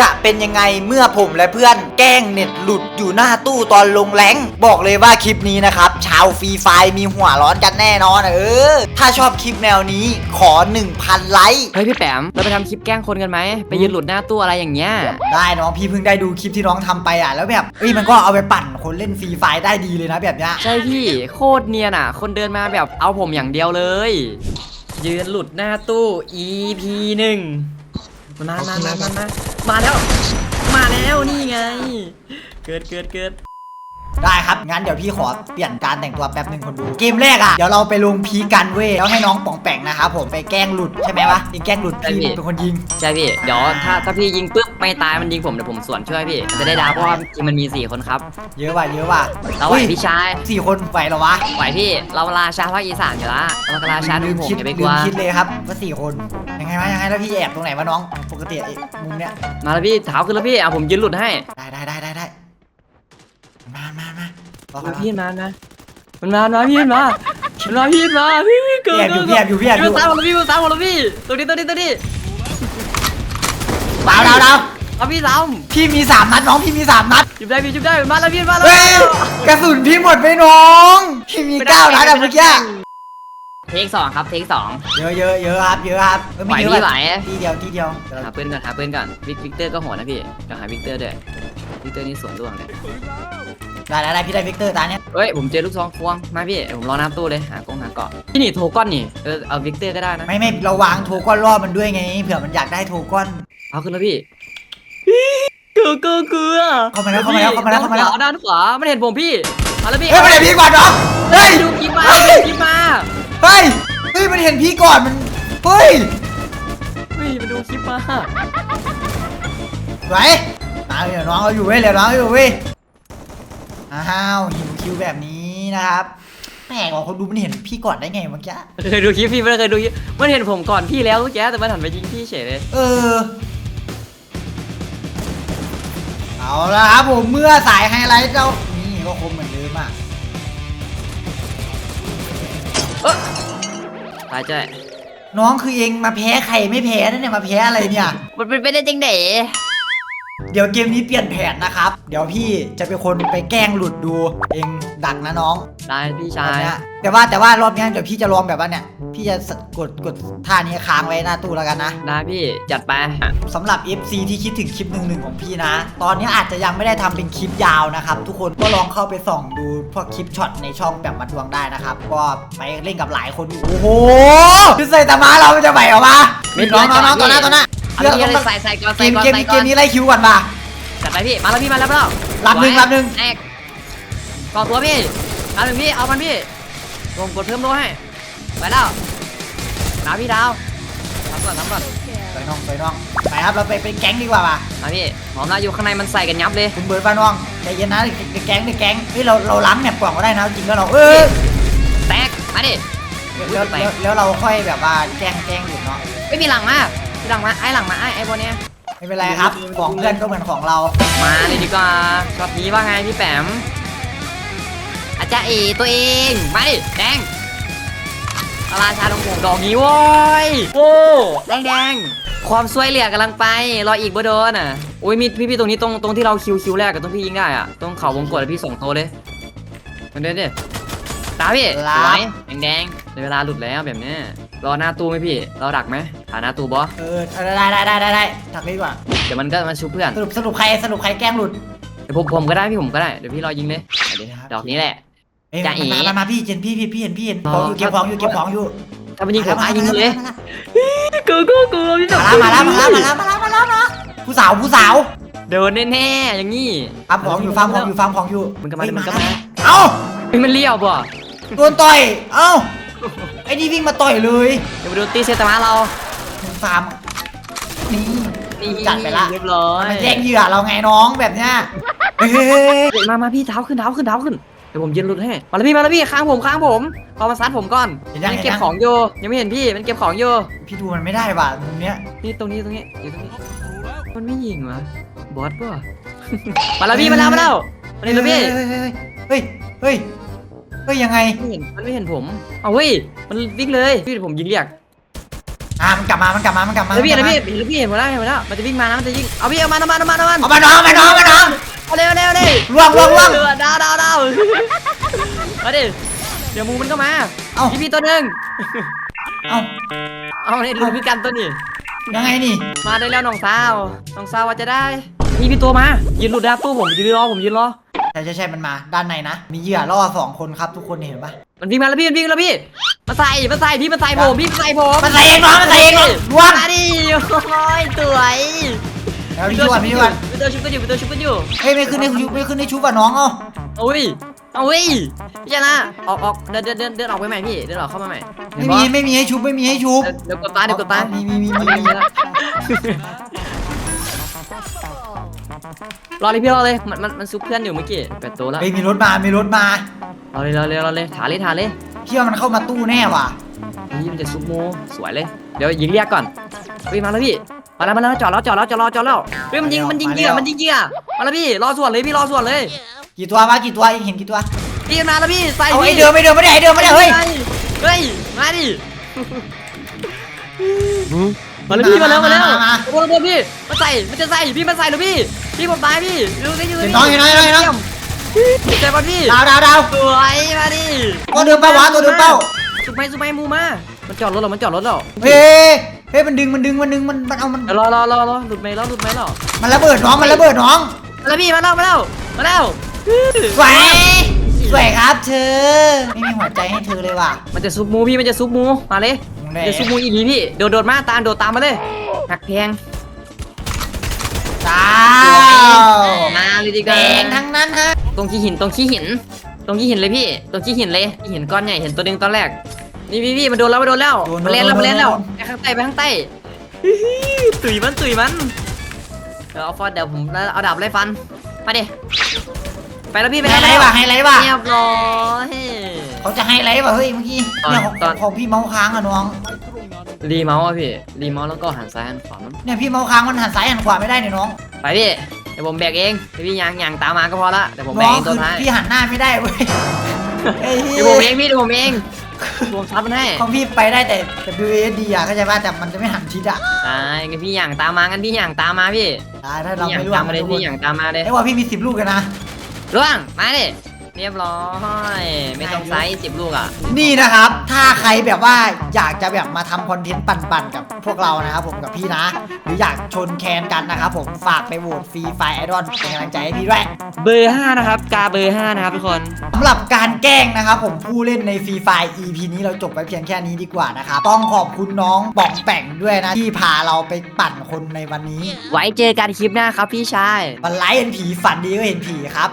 จะเป็นยังไงเมื่อผมและเพื่อนแกล้งเน็ตหลุดอยู่หน้าตู้ตอนลงแรงค์บอกเลยว่าคลิปนี้นะครับ ชาวฟรีไฟร์มีหัวร้อนกันแน่นอนเออ ถ้าชอบคลิปแนวนี้ขอ 1,000 ไลค์เฮ้ยพี่แปมเราไปทำคลิปแกล้งคนกันไหมไปยืนหลุดหน้าตู้อะไรอย่างเงี้ยได้น้องพี่เพิ่งได้ดูคลิปที่น้องทำไปอะแล้วแบบเอ้ยมันก็เอาไปปั่นคนเล่นฟรีไฟร์ได้ดีเลยนะแบบเนี้ยใช่พี่โคตรเนียนอะ คนเดินมาแบบเอาผมอย่างเดียวเลย ยืนหลุดหน้าตู้ EP หนึ่งมามามามามา มาแล้ว มาแล้วนี่ไง เกิดเกิดเกิด ได้ครับ งั้นเดี๋ยวพี่ขอเปลี่ยนการแต่งตัวแป๊บหนึ่งคนดูเกมแรกอะเดี๋ยวเราไปลงพีกันเว้ยแล้วให้น้องป่องแปงนะครับผมไปแกล้งหลุดใช่ไหมวะไปแกล้งหลุดพี่เป็นคนยิง ใช่พี่ เดี๋ยวถ้าถ้าพี่ยิงปุ๊บไม่ตายมันยิงผมเดี๋ยวผมสวนช่วยพี่ จะได้ดาวเพราะว่าทีมมันมีสี่คนครับ เยอะว่ะเยอะว่ะเราไหวฮ้ยพี่ชายสี่คนไหวเหรอวะไหวพี่ เราราชาภาคอีสานอยู่ละเราราชาดูลืมผมคิดอย่าไปกลืลัวมคิดเลยครับว่าสี่คนยังไงวะยังไงแล้วพี่แอบตรงไหนวะน้อง ปกติไอ้มุมเนี้ยมาแล้วพี่เท้าขึ้นแล้วพี่เอาผมยืนหลุดให้ได้ได้ได้ได้ได้มามา มามาพี่มานะมันมามาพี่มามันมาพี่มาพี่พี่เกิพี่แอบอยู่พี่แอบอยู่พี่แอบอยู่พี่ตามหมดแล้วพี่ตามหมดแล้วพี่ตัวนี้ตัวนี้ตัวนี้ดาวดาวดาวเอาพี่ซ้พี่มีสามนัดน้องพี่มีสามนัดำจุบได้พี่จุบได้มาแล้วพี่มาแล้วเฮ้ยกระสุนพี่หมดไปน้อง พี่มีเก้านัดอะเมื่อกี้ เทคสองครับ เทคสอง เยอะเยอะเยอะครับเยอะครับเออไหวเยอะพี่ไหว ทีเดียวทีเดียวหาปืนก่อนหาปืนก่อนวิกวิกเตอร์ก็โหดนะพี่เดี๋ยวหาวิกเตอร์ด้วยวิกเตอร์นี่สวนร่วงเลยได้ได้ได้พี่ได้วิกเตอร์ตาเนี้ยเฮ้ยผมเจอลูกซองควงมาพี่เดี๋ยวผมรอหน้าตู้เลยหากงหาเกาะพี่นี่โทก้อนนี่เออเอาวิกเตอร์ก็ได้นะไม่ไม่เราวางโทก้อนรอบมันด้วยไงเผื่อมันอยากได้โทก้อน เอาขึ้นแล้วพี่เกลือเกลือเกลือเข้ามาแล้วเข้ามาแล้วเข้ามาแล้วเข้ามาแล้ว ด้านขวามันเห็นผมพี่มาแล้วพี่เฮ้ยมันเห็นพี่ก่อนเนาะเฮ้ยดูคลิปมาเฮ้ยดูคลิปมา เฮ้ยเฮ้ยมันเห็นพี่ก่อนมันเฮ้ยเฮ้ยมาดูคลิปมาไหวน้องเดี๋ยวน้องเอาอยู่เว้ยเดี๋ยวน้องเอาอยู่เว้ยอ้าวหิวคิวแบบนี้นะครับแปลกว่าคนดูมันเห็นพี่ก่อนได้ไงเมื่อกี้เคยดูคลิปพี่ไม่เคยดูคลิปมันเห็นผมก่อนพี่แล้วเมื่อกี้แต่มันหันไปยิงพี่เฉยเลยเออเอาละครับผมเมื่อสายไฮไลท์เจ้านี่ก็คมเหมือน เดิมอะตายใจน้องคือเองมาแพ้ใครไม่แพ้นั่นเนี่ยมาแพ้อะไรเนี่ย มันเป็นไปได้จริงเด๋ เดี๋ยวเกมนี้เปลี่ยนแผนนะครับ เดี๋ยวพี่จะเป็นคนไปแกล้งหลุดดูเองดักนะน้องได้พี่รชาอบย เนี้ยแต่ว่าแต่ว่ารอบเนี้ยเดี๋ยวพี่จะลองแบบว่าเนี่ย พี่จะกดกดท่านี้ค้างไว้หน้าตู้แล้วกันนะ ได้พี่จัดไปสำหรับ FC ที่คิดถึงคลิปหนึ่งหนึ่งของพี่นะ ตอนนี้อาจจะยังไม่ได้ทำเป็นคลิปยาวนะครับ ทุกคนก็ลองเข้าไปส่องดูพวกคลิปช็อตในช่องแบบมาดวงได้นะครับ ก็ไปเล่นกับหลายคนอยู่โอ้โหคือใส่ตามาเราจะไหวเหรอวะไม่น้องน้องน้องไม่ตัวหน้าตัวหน้า เอาเรื่องพี่ต้องใส่ใส่ก่อนเกใส่มก่อนเกมใส่นี้ก่เกอนมนี้ไล่คิวก่อนป่ะ จัดไปพี่มาแล้วพี่มาแล้วเปล่ารับหนึ่งไหวรับหนึ่ง แอกก่อตัวพี่เอาหนึ่งพี่เอามันพี่ลงกดเพิ่มโลให้ไปแล้วดาวพี่ดาวทำก่อนทำก่อนไปน้องไปน้องไปครับเราไปเป็นแก๊งดีกว่าป่ะมาพี่หอมแล้วอยู่ข้างในมันใส่กันยับเลยคุณเบิร์ดป้าน้องใจเย็นนะเด็กแก๊งเด็กแก๊งเฮ้ยเราเราล้างแมปกล่องก็ได้นะจริงแล้วเราเออแตกมาดิแล้วแล้วแล้วเราค่อยแบบว่าแกล้งแกล้งหลุดเนาะไม่มีหลังมามี หลังมาไอ้หลังมาไอ้ไอ้บอลเนี้ยไม่เป็นไรครับ ของเพื่อนก็เหมือนของเรามาเลยดีกว่าช็อตนี้ว่าไงพี่แปมอาจารย์เอตัวเองมาดิแดงราชาดงหงดอกนี้โว้ยโอ้แดงแดงความสวยเหลี่ยกำลังไปรออีกบ่โดนอะโอ้ยมีพี่พี่ตรงนี้ตรงตรงที่เราคิวคิวแรกกับตรงพี่ยิงได้อะตรงเขาวงกดอะพี่ส่งโตวเลยมันเด็ดดิตาพี่สวยแดงแดงในเวลาหลุดแล้วแบบเนี้ย รอหน้าตู้ไหมพี่ เราดักไหมหาหน้าตู้บอสเออได้ได้ได้ได้ได้ถักเลยดีกว่าเดี๋ยวมันก็มาชุบเพื่อนสรุปสรุปใครสรุปใครแกล้งหลุดเดี๋ยวผมผมก็ได้พี่ผมก็ได้เดี๋ยวพี่รอยิงเลยเอาดิดอกนี้แหละ เอ้ยจะเอ๋มามามาพี่เจนพี่พี่พี่เห็นพี่เห็นอ๋ขอองอยู่เก็บของอยู่เก็บของอยู่ถ้ามันยิงผมมาอะยิงมาเลยมากูกูกูพี่มาแล้วมาแล้วมาแล้วมาแล้วมาแล้วมาแล้วผู้สาวผู้สาวโดนแน่ๆอย่างงี้ฟาร์มของอยู่ฟาร์มของอยู่ฟาร์มของอยู่มันก็มาเฮ้ยมันก็มาแล้วเอ้าเฮ้ยมันเลี้ยวป่ะโดนต่อยเอ้า ไอ้นี่วิ่งมาต่อยเลยเดี๋ยวไปดูตีเซตมาเราฟาร์มนี่นี่จัดไปละเรียบร้อยมันแย่งเหยื่อเราไงน้องแบบเนี้ยเฮ้ยเฮ้ยมามาพี่เท้าขึ้นเท้าขึ้นเท้าขึ้นเดี๋ยวผมยืนรุดให้มาแล้วพี่มาแล้วพี่ค้างผมค้างผมพอมาซัดผมก่อนมันเก็บของอยู่ยังไม่เห็นพี่มันเก็บของอยู่พี่ดูมันไม่ได้ว่ะมุมเนี้ยนี่ตรงนี้ตรงนี้อยู่ตรงนี้มันไม่ยิงวะบอสป่ะมาแล้วพี่มาแล้วมาแล้วมาแล้วพี่เฮ้ยเฮ้ย เฮ้ยเฮ้ยยังไงไม่เห็นมันไม่เห็นผมเอาเฮ้ยมันวิ่งเลยพี่ผมยิงเรียกฮอะมันกลับมา มันกลับมา มันกลับมาแล้วพี่มันกแล้ลัวบพี่มาแล้วพี่เห็นหมดแล้วเห็นหมดแล้วมันจะวิ่งมานะมันจะยิงเอาพี่เอามาเอามาเอามาเอามาเอามาน้องเอามาน้องเอามาน้องเอาเร็วเร็วเร็วล่วงล่วงล่วงเออดาวดาวดาวมาดิเดี๋ยวมูมันก็มาเอ้าพี่พี่ตัวหนึ่งเอ้าเอาเนี่ยดูพี่กันตัวนี้ยังไงนี่มาได้แล้วน้องสาวน้องสาวว่าจะได้นี่พี่ตัวมายืนหลุดนะครับตู้ผมยืนรอผมยืนรอ ใช่ใช่ใช่มันมา ด้านในนะ มีเหยื่อล่อสองคนครับทุกคนเห็นปะมันวิ่งมาแล้วพี่มันวิ่งแล้วพี่มาใส่มาใส่พี่มาใส่ผมพี่มาใส่ผมมันใส่เองน้องมันใส่เองน้องล่วงมาดิโอ้ยสวยแล้วพี่ชวนพี่ชวนพี่ตัวชุบกันอยู่พี่ตัวชุบกันอยู่เฮ้ยไม่ขึ้นในชุบไม่ขึ้นในชุบอะน้องเอ้าอุ้ยเอาอุ้ยพี่ชนะออกออกเดินเดินเดินเดินออกไปใหม่พี่เดินออกเข้ามาใหม่ไม่มีไม่มีให้ชุบไม่มีให้ชุบเดี๋ยวกดตาเดี๋ยวกดตามีมีมีมี รอเลยพี่รอเลยมันมันมันซุปเพื่อนอยู่เมื่อกี้แปดตัวแล้วเฮ้ยมีรถมา มีรถมารอเลยรอเลยรอเลยถาเลยถาเลยพี่ว่ามันเข้ามาตู้แน่ว่ะนี่มันจะซุปโมสวยเลย เดี๋ยวยิงเรียกก่อนเฮ้ยมาแล้วพี่มาแล้วมาแล้วจอดแล้วจอดแล้วจอดแล้วจอดแล้วเฮ้ยมันยิงมันยิงเหยื่อมันยิงเหยื่อมาแล้วพี่รอส่วนเลยพี่รอส่วนเลยกี่ตัววะกี่ตัวเห็นกี่ตัวพี่มาแล้วพี่ใส่เอาไอ้พี่เดิมไม่เดิมไม่ได้ไอ้เดิมไม่ได้เฮ้ยเฮ้ยมาดิ มาแล้วพี่มาแล้วมาแล้วมามามา โอ้โหพี่มาใส่มันจะใส่พี่มาใส่แล้วพี่พี่ผมตายพี่ดูสิดูสิเห็นน้องเห็นน้องเห็นน้องเห็นน้อง เจ็บปะพี่ดาวดาวดาวสวยมาดิตัวเดิมเป้าวะตัวเดิมเป้าสุดไหมสุดไหมมูมา มันจอดรถแล้วมันจอดรถแล้วเฮ้ยเฮ้ยมันดึงมันดึงมันดึงมันมันเอามันเดี๋ยวรอรอรอรอหลุดไหมแล้วหลุดไหมแล้วมันระเบิดน้องมันระเบิดน้องมาแล้วพี่มาแล้วมาแล้วมาแล้ว สวยสวยครับเธอไม่มีหัวใจให้เธอเลยว่ะมันจะซุปมูพี่มันจะซุปมูมาเลยแหม่จะซุปมูอีกทีพี่โดดโดดมาตามโดดตามมาเลยหักแพงดาวมาเลยดีกแดว่างทั้งนั้นฮะตรงขี้หินตรงขี้หิน ตรงขี้หินเลยพี่ ตรงขี้หินเลยขี้หินก้อนใหญ่เห็นตัวหนึงตอนแรก นี่พี่พี่มันโดนแล้วมันโดนแล้วมันเล่นแล้วมันเล่นแล้วไปข้างใต้ไปข้างใต้ตุยมันตุยมันเดี๋ยวเอาฟอดเดี๋ยวผมเอาดาบไล่ฟันมาดิไปแล้วพี่ไปให้แล้วไรวะให้ไรวะเรียบร้อย เขาจะให้ไรวะเฮ้ยเมื่อกี้ตอนเนี่ยของตอน ของพี่เมาส์ค้างอะน้อง รีเมาส์อะพี่ รีเมาส์แล้วก็หันซ้ายหันขวามันเนี่ยพี่เมาส์ค้างมันหันซ้ายหันขวาไม่ได้เนี่ยน้อง ไปพี่ เดี๋ยวผมแบกเองเดี๋ยวพี่ยางยางตามมาก็พอละเดี๋ยวผมแบน้กองเองตัคืวอท้ายพี่หันหน้าไม่ได้เว้ยเฮ้ยเดี๋ยวผมเองพี่เดี๋ยวผมเองผมซับมันให้ของพี่ไปได้แต่ WASD อะเข้าใจป่ะแต่มันจะไม่หันทิศอะใช่งั้นพี่อย่างตามมางั้นพี่อย่างตามมาพี่ได้ถ้าเราพี่อย่างไม่ร่วตางมมาเลยทุกคพี่นอย่างตามมาเลยไอ้ว่าพี่มีสิบลูกกันนะร่วงมาดิ เรียบร้อย ไม่ต้องไซส์สิบลูกอะ นี่นะครับ ถ้าใครแบบว่าอยากจะแบบมาทำคอนเทนต์ปั่นๆกับพวกเรานะครับผมกับพี่นะ หรืออยากชนแคนกันนะครับผมฝากไปโหวตฟรีไฟไอดอลเป็นกำลังใจให้พี่ด้วยเบอร์ห้านะครับ กาเบอร์ห้านะครับทุกคน สำหรับการแกล้งนะครับผมผู้เล่นในฟรีไฟ EP นี้เราจบไปเพียงแค่นี้ดีกว่านะครับต้องขอบคุณน้องป่องแป่งด้วยนะที่พาเราไปปั่นคนในวันนี้ไว้เจอกันคลิปหน้าครับพี่ชาย วันไลฟ์เห็นผีฝันดีก็เห็นผีครับ